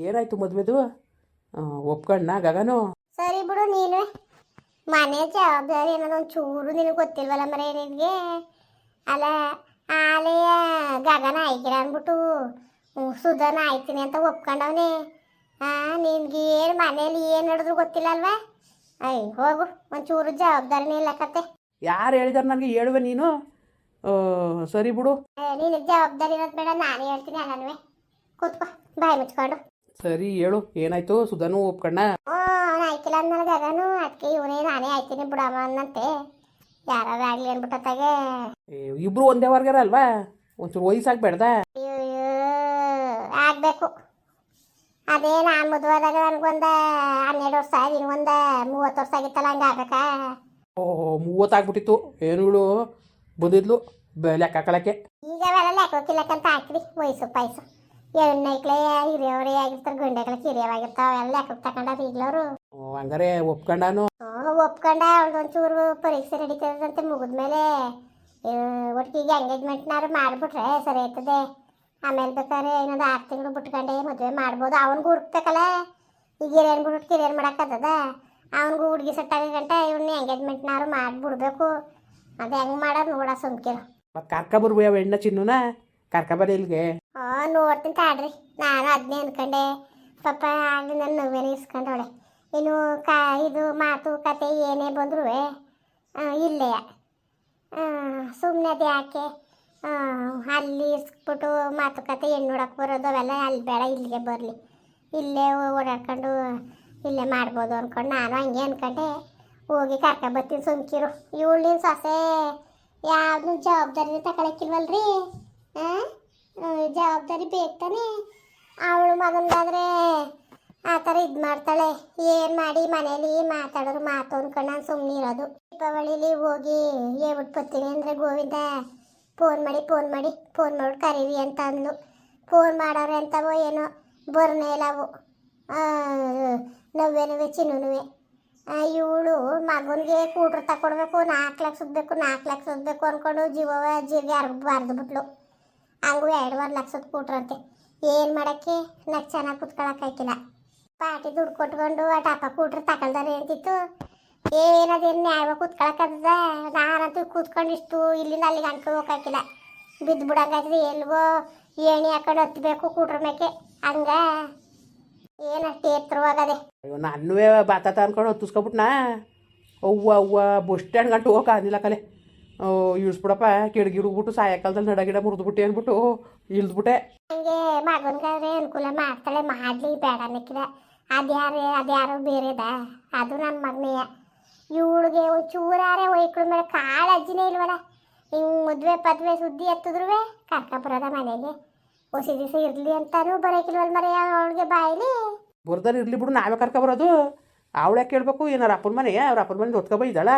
ಏನಾಯ್ತು ಮದುವೆದು? ಒಪ್ಕೊಂಡ ಗಗನು? ಸರಿ ಬಿಡು ನೀನು. ಮನೆ ಜವಾಬ್ದಾರಿ ಅನ್ನೋದೊಂದು ಚೂರು ನಿನಗೆ ಗೊತ್ತಿಲ್ವಲ್ಲ ಮರೆ ನಿನಗೆ? ಅಲ್ಲ ಆಲೆಯ ಗಗನ ಆಯ್ಕಿರ ಅಂದ್ಬಿಟ್ಟು ಸುಧನ ಆಯ್ತೀನಿ ಅಂತ ಒಪ್ಕೊಂಡವನೇ. ಹಾಂ ನಿನ್ಗೆ ಏನು ಮನೇಲಿ ಏನು ನಡೆದ್ರು ಗೊತ್ತಿಲ್ಲ ಅಲ್ವಾ ಅಯ್ಯ ಹೋಗು ಒಂಚೂರು ಜವಾಬ್ದಾರಿನೇ ಇಲ್ಲ ಕತೆ ಯಾರು ಹೇಳಿದಾರೆ ನನಗೆ ಹೇಳುವೆ ನೀನು? ಆ, ಸರಿ ಬಿಡು. ನಿನಗೆ ಜವಾಬ್ದಾರಿ ಇರೋದು ಬೇಡ ನಾನು ಹೇಳ್ತೀನಿ ಅಲ್ಲನ್ವೆ ಕೂತ್ಕೋ ಬಾಯಿ ಮುಚ್ಕೊಂಡು. ಸರಿ ಹೇಳು. ಏನಾಯ್ತು? ಸುಧಾನು ಒಪ್ಕೊಂಡ ಓ ಅವನು ಆಯ್ಕಿಲ್ಲ ಅಂದ್ಮೇಲೆ ಗಗನು ಅದಕ್ಕೆ ಇವನೇ ನಾನೇ ಆಯ್ತೀನಿ ಬಿಡಮ್ಮ ಅನ್ನಂತೆ. ಯಾರು ಆಗ್ಲಿ ಅನ್ಬಿಟ್ಟತ್ತಾಗೆ ಇಬ್ರು ಒಂದೇ ವರ್ಗರ ಅಲ್ವಾ? ಒಂಚೂರು ವಯಸ್ಸಾಗ್ಬೇಡ್ದ ಅಯ್ಯೋ ಆಗ್ಬೇಕು. ಅದೇ ನಾನು ಮದುವಾದಾಗ ನನಗೊಂದು ಹನ್ನೆರಡು ವರ್ಷ ಒಂದ ಮೂವತ್ತು ವರ್ಷ ಆಗಿತ್ತಲ್ಲ ಹಂಗೆ ಓಹ್ ಓ ಮೂವತ್ತಾಗ್ಬಿಟ್ಟಿತ್ತು ಏನುಗಳು ಬಂದಿದ್ಲು. ಬೆ- ಲೆಕ್ಕ ಕಳಕ್ಕೆ ಈಗ ಅವೆಲ್ಲ ಲೆಕ್ಕೋಕಿಲ್ಲಕ್ಕಂತ ಹಾಕ್ರಿ. ವಯಸ್ಸು ಪಾಯಸ್ಸು ಹೆಣ್ಣೈಕ್ಳೆ ಹಿರಿಯವರೇ ಆಗಿರ್ತಾರೆ ಗಂಡೆಗಳಿಗೆ ಹಿರಿಯವಾಗಿರ್ತಾವೆ ಅವೆಲ್ಲ ಲೆಕ್ಕಕ್ಕೆ ತಗೊಂಡಾರ ಈಗ್ಲವರು. ಓ, ಹಂಗಾರೆ ಒಪ್ಕೊಂಡಾನು? ಒಪ್ಕೊಂಡ ಅವಳದೊಂಚೂರು ಪರೀಕ್ಷೆ ನಡೀತದಂತೆ ಮುಗಿದ್ಮೇಲೆ ಒಟ್ಟಿಗೆ ಎಂಗೇಜ್ಮೆಂಟ್ನಾರು ಮಾಡಿಬಿಟ್ರೆ ಸರಿ ಆಯ್ತದೆ. ಆಮೇಲೆ ಬೇಕಾದ್ರೆ ಇನ್ನೊಂದು ಆರು ತಿಂಗಳು ಬಿಟ್ಕೊಂಡೆ ಮದುವೆ ಮಾಡ್ಬೋದು. ಅವನಿಗೂ ಹುಡುಕ್ಬೇಕಲ್ಲ. ಈಗ ಹಿರಿಯನ್ ಬಿಟ್ಬಿಟ್ಟು ಕಿರಿಯನ್ ಮಾಡೋಕ್ಕದ ಅವನಿಗೂ ಹುಡುಗಿ ಸೆಟ್ ಆಗಂಟ ಇವ್ನ ಎಂಗೇಜ್ಮೆಂಟ್ನಾರು ಮಾಡಿಬಿಡ್ಬೇಕು. ಅದು ಹೆಂಗೆ ಮಾಡೋದು ನೋಡ ಸುಮ್ಕಿರು. ಮತ್ತೆ ಕರ್ಕ ಬರ್ಬಿ ಅವ ಹೆಣ್ಣ ಚಿನ್ನುನ? ಕರ್ಕ ಬರ ಇಲ್ಲಿಗೆ ಹ್ಞೂ ನೋಡ್ತೀನಿ ತಾಡ್ರಿ. ನಾನು ಅದನ್ನೇ ಅನ್ಕೊಂಡೆ. ಪಾಪ ಆಗಲಿ ನನ್ನ ನೋವೇನೆ ಇಸ್ಕೊಂಡವಳೆ. ಇನ್ನು ಕಾ, ಇದು ಮಾತು, ಕತೆ ಏನೇ ಬಂದರೂ ಇಲ್ಲೇ. ಸುಮ್ಮನೆ ಅದು ಯಾಕೆ? ಅಲ್ಲಿ ಇಸ್ಬಿಟ್ಟು ಮಾತುಕತೆ ಹೆಣ್ಣು ನೋಡಕ್ಕೆ ಬರೋದು ಅವೆಲ್ಲ ಅಲ್ಲಿ ಬೇಡ, ಇಲ್ಲಿಗೆ ಬರಲಿ. ಇಲ್ಲೇ ಓಡಾಡ್ಕೊಂಡು, ಇಲ್ಲೇ ಮಾಡ್ಬೋದು ಅಂದ್ಕೊಂಡು ನಾನು ಹಂಗೆ ಅಂದ್ಕೊಂಡೆ ಹೋಗಿ ಕರ್ಕೊಂಬರ್ತೀನಿ ಸುಮ್ಕಿರು. ಇವಳಿನ ಸೊಸೆ ಯಾವ್ದು ಜವಾಬ್ದಾರಿ ತಗೊಳಕ್ಕಿಲ್ವಲ್ರಿ? ಹಾಂ ಜವಾಬ್ದಾರಿ ಬೇಕು ತಾನೆ. ಅವಳು ಮಗನಿಗಾದ್ರೆ ಆ ಥರ ಇದು ಮಾಡ್ತಾಳೆ. ಏನು ಮಾಡಿ ಮನೇಲಿ ಮಾತಾಡೋರು ಮಾತು ಅಂದ್ಕೊಂಡು ನಾನು ಸುಮ್ಮನೆ ಇರೋದು. ದೀಪಾವಳಿಲಿ ಹೋಗಿ ಹೇಳ್ಬಿಟ್ಟು ಬರ್ತೀನಿ ಅಂದರೆ ಗೋವಿಂದ ಫೋನ್ ಮಾಡಿ ಫೋನ್ ಮಾಡಿ ಫೋನ್ ಮಾಡಿ ಕರೀವಿ ಅಂತ ಅಂದ್ಲು. ಫೋನ್ ಮಾಡೋರೆ ಅಂತವೋ ಏನೋ ಬರ್ನೇ ಇಲ್ಲ ಅವು. ನವ್ವೆನುವೆ ಚಿನ್ನುನುವೆ ಇವಳು ಮಗನಿಗೆ ಕೂಟ್ರು ತಕೊಡ್ಬೇಕು ನಾಲ್ಕು ಲಕ್ಷ ಬೇಕು ನಾಲ್ಕು ಲಕ್ಷ ಬೇಕು ಅಂದ್ಕೊಂಡು ಜೀವ ಯಾರು ಬಾರ್ದು ಬಿಟ್ಲು. ಹಂಗೂ ಎರಡುವರೆ ಲಕ್ಷದ ಕೂಟ್ರಂತೆ. ಏನು ಮಾಡೋಕ್ಕೆ? ನಕ್ ಚೆನ್ನಾಗಿ ಕುತ್ಕೊಳಕ್ಕಾಯ್ತಿಲ್ಲ ಪಾಟಿ ದುಡ್ಡು ಕೊಟ್ಕೊಂಡು ಆ ಟಪ ಕೂಟ್ರೆ ತಗೊಳ್ದಾರೆ ಅಂತಿತ್ತು ಏನದೇನು ನ್ಯಾಯ ಕುತ್ಕೊಳಕ್ಕದ ನಾನಂತೂ ಕೂತ್ಕೊಂಡು ಇಷ್ಟು ಇಲ್ಲಿಂದ ಅಲ್ಲಿಗೆ ಅನ್ಕೊಂಡು ಹೋಗಕ್ಕಿಲ್ಲ ಬಿದ್ದು ಬಿಡಂಗಾಯ್ತದೆ ಎಲ್ಗೋ ಏಣಿ ಹಾಕೊಂಡು ಹತ್ತಬೇಕು ಕೂಟ್ರ ಮೇಕೆ. ಹಂಗ? ಏನಷ್ಟು ಎತ್ತರವಾಗದೆ ನನ್ನುವೇ ಬಾತಾತ ಅನ್ಕೊಂಡು ಹತ್ತಿಸ್ಕೊಬಿಟ್ನಾ? ಅವ್ವ ಅವ್ವ, ಬಸ್ ಸ್ಟ್ಯಾಂಡ್ ಗಂಟು ಹೋಗಕ್ಕೆ ಕಲೆ. ಇಳಿಸ್ಬಿಡಪ್ಪ ಕಿಡಗಿ ಹುಡುಗ್ಬಿಟ್ಟು ಸಾಯಂಕಾಲದಲ್ಲಿ ನಡ ಗಿಡ ಮುರಿದ್ಬಿಟ್ಟು ಅಂದ್ಬಿಟ್ಟು ಇಳಿದ್ಬಿಟ್ಟೆ. ಹಂಗೆ ಮಗನ್ಗಾದ್ರೆ ಅನುಕೂಲ ಮಾಡ್ತಾಳೆ ಮಾಡ್ಲಿ ಬೇಡ ಅನ್ನಕ್ಕಿದ. ಅದ್ಯಾರು ಅದ್ಯಾರೋ ಬೇರೆದ ಅದು ನನ್ನ ಮಗನೆಯ ಇವಳಿಗೆ ಚೂರಾರೆ ಒಯ್ಕಳ ಮೇಲೆ ಕಾಳಜ್ಜಿನೇ ಇಲ್ವಲ್ಲ? ಹಿಂಗೆ ಮದುವೆ ಪದ್ವೆ ಸುದ್ದಿ ಎತ್ತಿದ್ರು ಕರ್ಕೊಬರೋದ ಮನೆಗೆ. ಹೊಸ ದಿವಸ ಇರಲಿ ಅಂತಾನೂ ಬರೋಕಿಲ್ವಲ್ಲ ಮರೆ ಅವಳಿಗೆ ಬಾಯಿಲಿ ಬರ್ದಾರ ಇರ್ಲಿ ಬಿಡು ನಾವೇ ಕರ್ಕ ಬರೋದು. ಅವಳೇ ಕೇಳಬೇಕು ಏನಾರ ಅಪ್ಪನ ಮನೆ ಅವ್ರ ಅಪ್ಪನ ಮನೆ ಹೊತ್ಕೊಬೈದಾಳ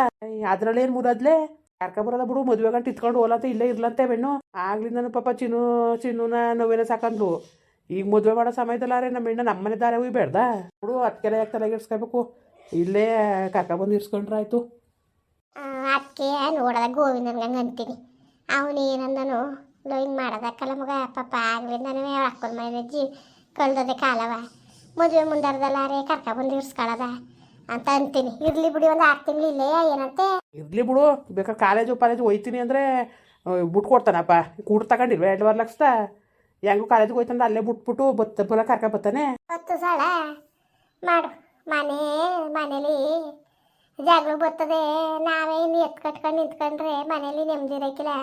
ಅದ್ರಲ್ಲಿ ಏನು ಮುರದ್ಲೆ? ಕರ್ಕೊ ಬರೋದ ಬಿಡು, ಮದುವೆ ಗಂಟು ಇತ್ಕೊಂಡು ಹೋಲಂತ ಇಲ್ಲೇ ಇರ್ಲಂತೆ ಬೆಣ್ಣು ಆಗ್ಲಿಂದ ಪಾಪ ಚಿನ್ನು, ಚಿನ್ನುನ ನೋವೇನ ಸಾಕಂದ್ಲು. ಈಗ ಮದುವೆ ಮಾಡೋ ಸಮಯದಲ್ಲಾರೆ ನಮ್ಮ ಹೆಣ್ಣ ನಮ್ಮನೆ ದಾರ ಹೋಗಿ ಬೇಡ್ದ. ಬಿಡು ಅದಕ್ಕೆಲ್ಲ ಯಾಕೆ ತಲೆಗೆಡ್ಸ್ಕೊಬೇಕು ಇಲ್ಲೇ ಕರ್ಕೊಬಂದು ಇರ್ಸ್ಕೊಂಡ್ರೆ ಆಯ್ತು. ಅದಕ್ಕೆ ನೋಡದ ಹಂಗೆ ಅಂತೀನಿ. ಅವನು ಏನಂದನು ಹಿಂಗೆ ಮಾಡೋದಕ್ಕಲ್ಲ ಮಗ, ಪಾಪ ಆಗ್ಲಿಂದನೂ ಅಕ್ಕನ ಮನೆ ಜಿ ಕಳ್ದದೆ ಕಾಲವ. ಮದುವೆ ಕರ್ಕ ಬಂದು ಇರ್ಸ್ಕೊಳ್ಳೋದ ಅಂತ ಅಂತೀನಿ. ಇರ್ಲಿ ಬಿಡಿ ಒಂದು ಆರು ತಿಂಗಳು ಇಲ್ಲೇ ಏನಂತೆ? ಇರ್ಲಿ ಬಿಡು ಬೇಕಾದ್ರೆ ಕಾಲೇಜು ಪಾಲೇಜು ಹೋಯ್ತೀನಿ ಅಂದ್ರೆ ಬಿಟ್ಟು ಕೊಡ್ತಾನಪ್ಪ. ಕೂಡ್ ತಗೊಂಡಿಲ್ವ ಎರಡುವರೆ ಲಕ್ಷದ? ಹೆಂಗೂ ಕಾಲೇಜಿಗೆ ಹೋಯ್ತಂದ್ರೆ ಅಲ್ಲೇ ಬಿಟ್ಬಿಟ್ಟು ಬತ್ತ ಬರ ಕರ್ಕ ಬರ್ತಾನೆ. ಹತ್ತು ಸಲ? ಮಾಡು. ಮನೆ ಮನೇಲಿ ಜಗಳ ಬರ್ತದೆ. ನಾವೇ ಇನ್ನು ಎತ್ತು ಕಟ್ಕೊಂಡು ನಿಂತ್ಕೊಂಡ್ರೆ ಮನೇಲಿ ನೆಮ್ಮದಿ ಇರೋಕ್ಕಿಲ್ಲ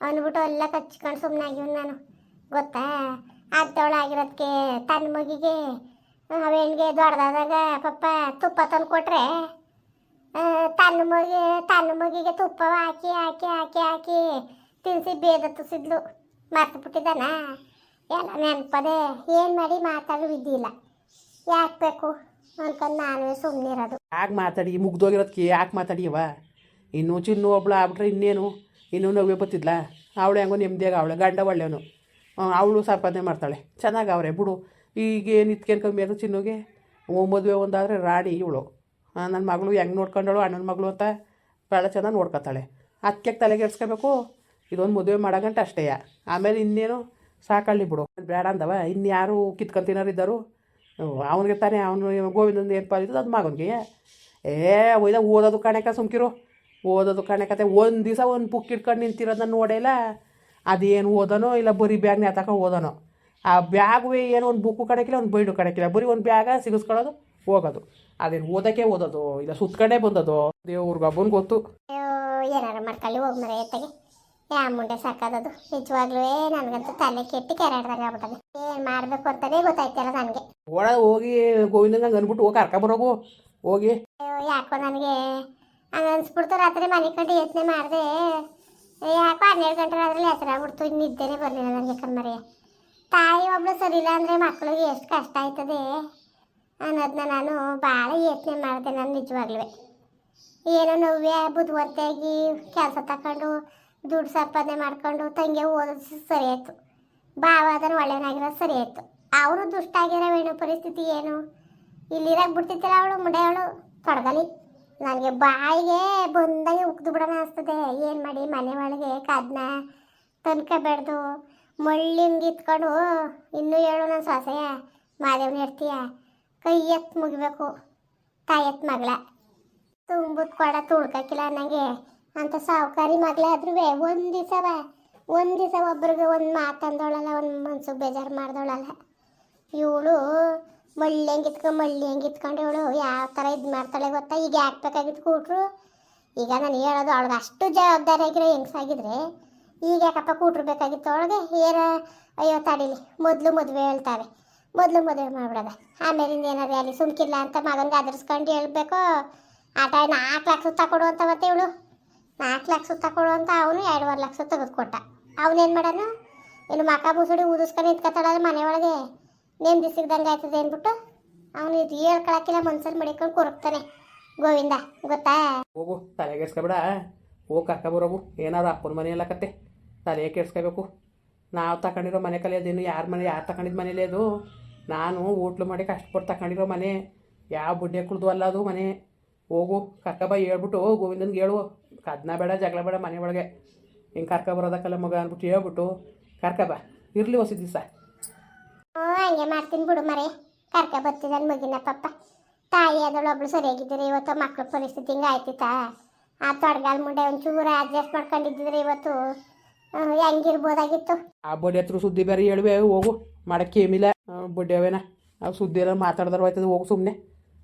ಅಂದ್ಬಿಟ್ಟು ಎಲ್ಲ ಕಚ್ಕೊಂಡು ಸುಮ್ಮನಾಗಿವ್ ನಾನು. ಗೊತ್ತಾ? ಅದ್ದವಳಾಗಿರೋದಕ್ಕೆ ತನ್ನ ಮಗಿಗೆ ಅವೇಣಿಗೆ ದೊಡ್ಡದಾದಾಗ ಪಪ್ಪ ತುಪ್ಪ ತಂದು ಕೊಟ್ರೆ ತನ್ನ ಮಗಿ, ತನ್ನ ಮಗಿಗೆ ತುಪ್ಪ ಹಾಕಿ ಹಾಕಿ ಹಾಕಿ ಹಾಕಿ ತಿನ್ಸಿ ಬೇದ ತುಸಿದ್ಲು ಮರ್ತು ಬಿಟ್ಟಿದ್ದಾನ? ಎಲ್ಲ ನೆನಪದೆ. ಏನು ಮಾಡಿ ಮಾತಾಡೋ ಇದ್ದಿಲ್ಲ ಯಾಕೆ ಬೇಕು ಅನ್ಕೊಂಡು ನಾನೇ ಸುಮ್ಮನಿರೋದು ಯಾಕೆ ಮಾತಾಡಿ? ಮುಗ್ದೋಗಿರೋದಕ್ಕೆ ಯಾಕೆ ಮಾತಾಡಿಯವ ಇನ್ನು ಚಿನ್ನು ಒಬ್ಳು ಆಗ್ಬಿಟ್ರೆ ಇನ್ನೇನು? ಇನ್ನೂ ನವ್ವೆ ಬತ್ತಿದ್ಲ ಅವಳು ಹೆಂಗೋ ನೆಮ್ಮದಿಯಾಗ, ಅವಳು ಗಂಡ ಒಳ್ಳೆಯವನು. ಅವಳು ಸಂಪಾದನೆ ಮಾಡ್ತಾಳೆ. ಚೆನ್ನಾಗಿ ಅವ್ರೆ, ಬಿಡು. ಈಗ ಏನು ಇತ್ಕೇನು ಕಮ್ಮಿ ಆಗೋದು ಚಿನ್ನೋಗೆ. ಮದುವೆ ಒಂದಾದರೆ ರಾಣಿ ಇವಳು. ನನ್ನ ಮಗಳು ಹೆಂಗೆ ನೋಡ್ಕೊಂಡಳು, ಅಣ್ಣನ ಮಗಳು ಅಂತ ಭಾಳ ಚೆನ್ನಾಗಿ ನೋಡ್ಕೊತಾಳೆ. ಅದಕ್ಕೆ ತಲೆಗೆಡ್ಸ್ಕೋಬೇಕು ಇದೊಂದು ಮದುವೆ ಮಾಡೋಗಂಟ ಅಷ್ಟೇ. ಆಮೇಲೆ ಇನ್ನೇನು ಸಾಕಳ್ಳಿ ಬಿಡು. ಬೇಡ ಅಂದವ. ಇನ್ಯಾರು ಕಿತ್ಕೊಂತಿನಾರು ಇದ್ದರು. ಅವನಿಗೆ ತಾನೇ ಅವನು ಗೋವಿಂದನ ಏನು ಪಾಲಿದ್ದು ಅದು ಮಗನಿಗೆ. ಏ, ಒಯ್ದ ಓದೋದು ಕಣಕ ಸುಮ್ಕಿರು. ಓದೋದು ಕಾಣಕತೆ ಒಂದು ದಿವಸ ಒಂದು ಬುಕ್ ಇಟ್ಕೊಂಡು ನಿಂತಿರೋದನ್ನ ನೋಡಿಲ್ಲ ಅದೇನು ಓದೋನೋ ಇಲ್ಲ ಬರೀ ಬ್ಯಾಗ್ ನೇತಾಕ ಓದನೋ. ಆ ಬ್ಯಾಗು ಏನೋ ಒಂದು ಬುಕ್ಕು ಕಡೆಕಿಲ್ಲ ಒಂದು ಬೈಡು ಕಡೆಕಿಲ್ಲ ಬರೀ ಒಂದು ಬ್ಯಾಗ ಸಿಗಿಸ್ಕೊಳ್ಳೋದು ಹೋಗೋದು. ಅದೇನು ಓದಕ್ಕೆ ಓದೋದು ಇಲ್ಲ ಸುತ್ಕೊಂಡೇ ಬಂದದು ಗಬ್ಬನ್ ಗೊತ್ತು. ಅಯ್ಯೋ ಏನಾರು ಮಾಡ್ಕೊಳ್ಳಿ ಹೋಗಿ ಮರ ಎತ್ತಗೆ. ಯಾ ಮುಂಡೆ ಸಾಕಾದದು ನಿಜವಾಗ್ಲೂ ನನಗಂತೂ ತಲೆ ಕೆಟ್ಟು ಕೆರಾಡ್ದಂಗೆ ಆಗ್ಬಿಟ್ಟದೆ. ಏನು ಮಾಡಬೇಕು ಅಂತಲೇ ಗೊತ್ತಾಯ್ತಿಲ್ಲ ನನಗೆ. ಒಳ ಹೋಗಿ ಗೋವಿಂದಂಗೆ ಅಂದ್ಬಿಟ್ಟು ಹೋಗಿ ಕರ್ಕೊಂಬರೋಗು ಹೋಗಿ. ಯಾಕೋ ನನಗೆ ಹಂಗ ಅನ್ಸ್ಬಿಡ್ತು. ರಾತ್ರಿ ಮನೆ ಕಂಡು ಯೋಚನೆ ಮಾಡಿದೆ. ಯಾಕೋ ಹನ್ನೆರಡು ಗಂಟೆ ರಾತ್ರಿ ಹೆಸರಾಗ್ಬಿಡ್ತು. ನಿದ್ದೆನೇ ಬರಲಿಲ್ಲ ನನಗೆ ಕಣ್ಮರೆ ತಾಯಿ ಒಬ್ಳು ಸರಿ ಇಲ್ಲ ಅಂದರೆ ಮಕ್ಕಳಿಗೆ ಎಷ್ಟು ಕಷ್ಟ ಆಯ್ತದೆ? ಅನ್ನೋದನ್ನ ನಾನು ಭಾಳ ಯೋಚನೆ ಮಾಡಿದೆ ನಾನು ನಿಜವಾಗ್ಲೂ. ಏನೋ ನೋವ್ಯ ಬುದ್ಧಿವಂತಾಗಿ ಕೆಲಸ ತಗೊಂಡು ದುಡ್ಡು ಸಂಪಾದನೆ ಮಾಡ್ಕೊಂಡು ತಂಗಿ ಓದಿಸಿ ಸರಿ ಆಯ್ತು. ಭಾವ ಅದನ್ನು ಒಳ್ಳೆಯನಾಗಿರೋದು ಸರಿ ಆಯ್ತು. ಅವರು ದುಷ್ಟ ಆಗಿರೋ ವೇಣು ಪರಿಸ್ಥಿತಿ ಏನು? ಇಲ್ಲಿರಾಗ ಬಿಡ್ತಿತ್ತಲ್ಲ ಅವಳು ಮುಂಡೆ ಅವಳು? ತೊಡಗಲಿ. ನನಗೆ ಬಾಯಿಗೆ ಬಂದಾಗೆ ಉಕ್ದು ಬಿಡೋಣ ಅನಿಸ್ತದೆ. ಏನು ಮಾಡಿ ಮನೆ ಒಳಗೆ ಕದ್ನ ತನ್ಕೋಬೇಡ್ದು ಮಳ್ಳಿಂಗ್ ಇತ್ಕೊಂಡು ಇನ್ನೂ ಹೇಳು ನನ್ನ ಸೊಸೆಯ ಮಾದೇವನ ಇರ್ತೀಯ ಕೈ ಎತ್ತು ಮುಗಿಬೇಕು, ತಾಯಿ ಎತ್ತು ಮಗಳ. ತುಂಬುದ್ ಕೊಡ ತುಳ್ಕಕ್ಕಿಲ್ಲ ನನಗೆ ಅಂತ ಸಾವುಕಾರಿ ಮಗಳಾದ್ರೂ ಒಂದು ದಿವಸ ಒಂದು ದಿವಸ ಒಬ್ರಿಗೆ ಒಂದು ಮಾತಂದೋಳಲ್ಲ ಒಂದು ಮನ್ಸಿಗೆ ಬೇಜಾರು ಮಾಡ್ದೋಳಲ್ಲ. ಇವಳು ಮಳ್ಳಿ ಹೆಂಗೆ ಇತ್ಕೊಂಡು ಮಳ್ಳಿ ಇತ್ಕೊಂಡು ಇವಳು ಯಾವ ಥರ ಇದು ಮಾಡ್ತಾಳೆ ಗೊತ್ತಾ? ಈಗ ಯಾಕೆ ಬೇಕಾಗಿತ್ತು ಕೂಟ್ರು? ಈಗ ನಾನು ಹೇಳೋದು, ಅವಳಿಗೆ ಅಷ್ಟು ಜವಾಬ್ದಾರಿ ಆಗಿರೋ ಹೆಂಗ್ಸಾಗಿದ್ರೆ ಈಗ ಯಾಕಪ್ಪ ಕೂಟ್ರು ಬೇಕಾಗಿತ್ತು ಅವಳಿಗೆ? ಏರ ಅಯ್ಯೋ, ತಡೀಲಿ. ಮೊದಲು ಮದುವೆ ಹೇಳ್ತಾರೆ. ಮೊದಲು ಮದುವೆ ಮಾಡ್ಬಿಡೋದ. ಆಮೇಲಿಂದ ಏನಾರು ಅಲ್ಲಿ ಸುಮ್ಕಿಲ್ಲ ಅಂತ ಮಗನಿಗೆ ಹೇಳಬೇಕು? ಹೇಳ್ಬೇಕು ಆಟ ನಾಲ್ಕು ಲಕ್ಷ ಸುತ್ತ ಅಂತ ಮತ್ತೆ ಇವಳು. ನಾಲ್ಕು ಲಕ್ಷ ಸುತ್ತ ಕೊಡು ಅಂತ ಅವನು ಎರಡುವರೆ ಲಕ್ಷ ತೆಗೆದುಕೊಟ್ಟ. ಅವನೇನು ಮಾಡೋನು? ಇನ್ನು ಮಕ ಮುಸುಡಿ ಊದಿಸ್ಕೊಂಡು ನಿಂತ್ಕೊತಾಳಲ್ಲ ಮನೆಯೊಳಗೆ. ನೆಮ್ಮದಿ ಸಿಗ್ದಂಗೆ ಆಯ್ತದೆ ಅಂದ್ಬಿಟ್ಟು ಅವನು ಇದು ಹೇಳ್ಕೊಳಕ್ಕಿಲ್ಲ, ಮನ್ಸಲ್ಲಿ ಮಡಿಕೊಂಡು ಕೊರಕ್ತಾನೆ. ಗೋವಿಂದ, ಗೊತ್ತಾ? ಹೋಗು, ತಲೆಗೆಡ್ಸ್ಕೊಬಿಡ. ಹೋಗಿ ಕರ್ಕೊಬರೋಗು. ಏನಾದ್ರು ಅಪ್ಪನ ಮನೆ ಎಲ್ಲ ಕತೆ ತಲೆ ಕೆಡ್ಸ್ಕೋಬೇಕು. ನಾವು ತಗೊಂಡಿರೋ ಮನೆ ಕಲಿಯೋದೇನು ಯಾರ ಮನೆ, ಯಾರು ತಗೊಂಡಿದ್ದು ಮನೇಲಿ ಅದು. ನಾನು ಓಟ್ಲು ಮಾಡಿ ಕಷ್ಟಪಟ್ಟು ತಗೊಂಡಿರೋ ಮನೆ. ಯಾವ ಬುಡ್ಡೆ ಕುಳ್ದು ಅಲ್ಲ ಅದು ಮನೆ. ಹೋಗು ಕರ್ಕಬ ಹೇಳ್ಬಿಟ್ಟು ಗೋವಿಂದನ್ಗೆ ಹೇಳು. ಕದ್ನ ಬೇಡ, ಜಗಳ ಬೇಡ ಮನೆ ಒಳಗೆ. ಹಿಂಗೆ ಕರ್ಕ ಬರೋದಕ್ಕಲ್ಲ ಮಗ ಅಂದ್ಬಿಟ್ಟು ಹೇಳ್ಬಿಟ್ಟು ಕರ್ಕಬ ಇರಲಿ ಹೊಸ ದಿವಸ. ಹಂಗೆ ಮಾಡ್ತೀನಿ ಬಿಡು ಮರೆ. ಕರ್ಕ ಬರ್ತಿದ್ದಾನೆ ಮಗಿನ ಪಪ್ಪ ತಾಯಿ ಅದಳು ಒಬ್ಳು ಸರಿಯಾಗಿದ್ದರೆ ಇವತ್ತು ಮಕ್ಳ ಪರಿಸ್ಥಿತಿ ಹಿಂಗೆ ಆಯ್ತಿತ್ತಾ. ಆ ತೊಡಗಾಲ್ ಮುಂಡೆ ಒಂಚೂರು ಅಡ್ಜಸ್ಟ್ ಮಾಡ್ಕೊಂಡಿದ್ದಿದ್ರೆ ಇವತ್ತು ಹೆಂಗಿರ್ಬೋದಾಗಿತ್ತು? ಆ ಬಡ್ಡಿ ಹತ್ರ ಸುದ್ದಿ ಬೇರೆ ಹೇಳುವೆ ಹೋಗು ಮಾಡಕ್ಕೆ ಏಮಿಲ್ಲ ಬಡ್ಡಿ ಅವೇನ? ಅವು ಸುದ್ದಿ ಎಲ್ಲ ಮಾತಾಡ್ದಾರ ಹೋಯ್ತದ ಹೋಗು ಸುಮ್ಮನೆ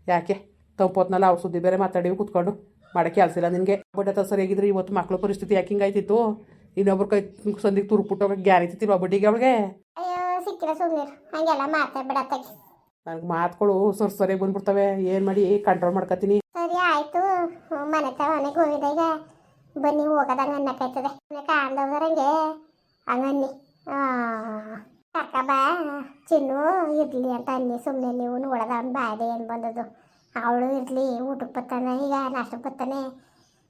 ಯಾಕೆ? ತಂಪೊತ್ನಲ್ಲ ಅವ್ರ ಸುದ್ದಿ ಬೇರೆ ಮಾತಾಡಿ ಕೂತ್ಕೊಂಡು ಮಾಡಕ್ಕೆ ಕೆಲಸ ಇಲ್ಲ ನಿನಗೆ ಬಡ್ಡಿ ಹತ್ರ ಸರಿಯಾಗಿದ್ರೆ ಇವತ್ತು ಮಕ್ಳ ಪರಿಸ್ಥಿತಿ ಯಾಕೆ ಹಿಂಗಾಯ್ತಿತ್ತು ಇನ್ನೊಬ್ರ ಕೈ ಸಂದಿಗೆ ತುರುಕ್ಬಿಟ್ಟು ಗ್ಯಾನ್ ಐತಿತ್ತಿಲ್ವ ಬಡ್ಡಿಗೆ ಅವಳಿಗೆ? ಹಂಗೆಲ್ಲ ಮಾತಾಡ್ಬೇಡ ನನಗೆ ಮಾತುಗಳು ಸರ್ ಸರಿಯಾಗಿ ಬಂದ್ಬಿಡ್ತವೆ. ಏನು ಮಾಡಿ? ಕಂಟ್ರೋಲ್ ಮಾಡ್ಕೊತೀನಿ ಸರಿ ಆಯ್ತು. ಮನೆ ತವನೆ ಹೋಗಿದ್ದಾಗ ಬನ್ನಿ ಹೋಗದಂಗ ಅನ್ನಕ್ಕಾಯ್ತದೆ ಕಾಣ್ದವ್ರಂಗೆ ಹಂಗನ್ನಿ ಕರ್ಕ ಬಾ ಚಿನ್ನು ಇರ್ಲಿ ಅಂತ ಅನ್ನಿ. ಸುಮ್ಮನೆ ನೀವು ನೋಡದ ಅವ್ನು ಬಾಯ್ದೆ ಏನು ಬಂದದು ಅವಳು ಇರ್ಲಿ ಊಟಕ್ಕೆ ಬರ್ತಾನೆ ಈಗ ನಾಷ್ಟಕ್ಕೆ ಬರ್ತಾನೆ.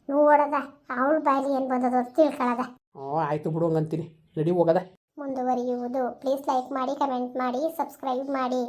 ನೋಡದ ಅವಳು ಬಾಯ್ಲಿ ಏನು ಬಂದದು ಅಂತ ತಿಳ್ಕೊಳ್ಳೋದ ಹ್ಞೂ ಆಯಿತು ಬಿಡು ಹಂಗಂತೀನಿ. ನಡಿ ಹೋಗದ. ಮುಂದುವರಿಯುವುದು. ಪ್ಲೀಸ್ ಲೈಕ್ ಮಾಡಿ ಕಮೆಂಟ್ ಮಾಡಿ ಸಬ್ಸ್ಕ್ರೈಬ್ ಮಾಡಿ.